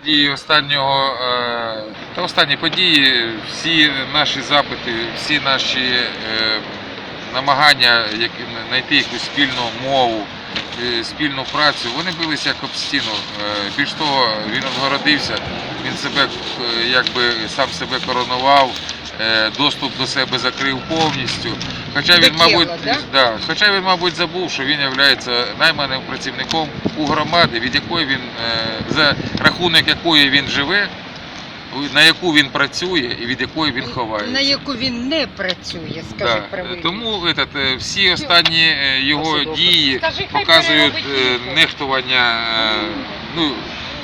події останнього е, та останні події, всі наші запити, всі наші е, намагання знайти якусь спільну мову, е, спільну працю, вони билися як об стіну. Більш того, він відгородився, він себе якби сам себе коронував, доступ до себе закрив повністю. Хоча він, мабуть, да? да, хоча він, мабуть, забув, що він є найманим працівником у громади, від якої він е, за рахунок якої він живе, на яку він працює і від якої він ховається. На яку він не працює, Да. скажи правильно. Тому этот, е, всі останні е, його Посадовка. дії Скажи, показують е, нехтування е, ну,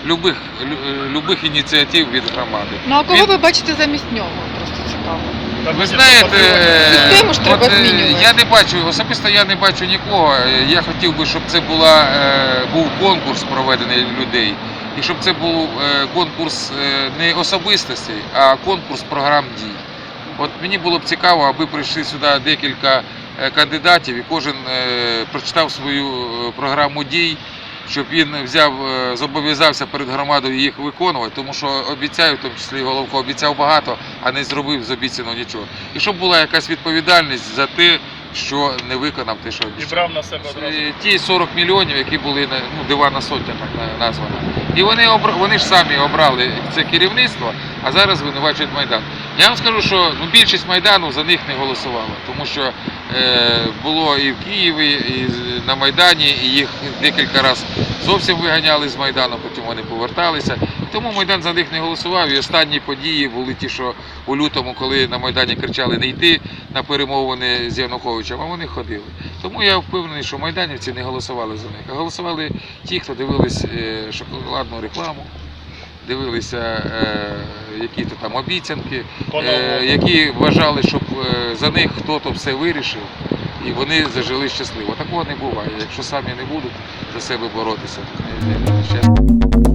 любих, любих ініціатив від громади. Ну а кого Він- ви бачите замість нього? Просто цікаво. Ви знаєте, е, Систему ж треба от, е, змінювати. я не бачу, особисто я не бачу нікого. Е, Я хотів би, щоб це була, е, був конкурс проведений людей. І щоб це був е, конкурс е, не особистостей, а конкурс програм дій. От мені було б цікаво, аби прийшли сюди декілька е, кандидатів і кожен е, прочитав свою е, програму дій, щоб він взяв, е, зобов'язався перед громадою їх виконувати, тому що обіцяю, в тому числі Головко обіцяв багато, а не зробив з обіцяного нічого. І щоб була якась відповідальність за те, що не виконав те, що І брав на себе одразу. Ті 40 мільйонів, які були на ну, дивана сотня, так на- названа. І вони вони ж самі обрали це керівництво, а зараз звинувачують Майдан. Я вам скажу, що ну, більшість Майдану за них не голосувала, тому що було і в Києві, і на Майдані, і їх декілька разів зовсім виганяли з Майдану, потім вони поверталися. Тому Майдан за них не голосував. І останні події були ті, що у лютому, коли на Майдані кричали не йти на перемовини з Януковичем, а вони ходили. Тому я впевнений, що майданівці не голосували за них, а голосували ті, хто дивились е, шоколадну рекламу, дивилися е, які-то там обіцянки, е, які вважали, щоб е, за них хтось все вирішив. І вони зажили щасливо. Такого не буває. Якщо самі не будуть за себе боротися, то не-.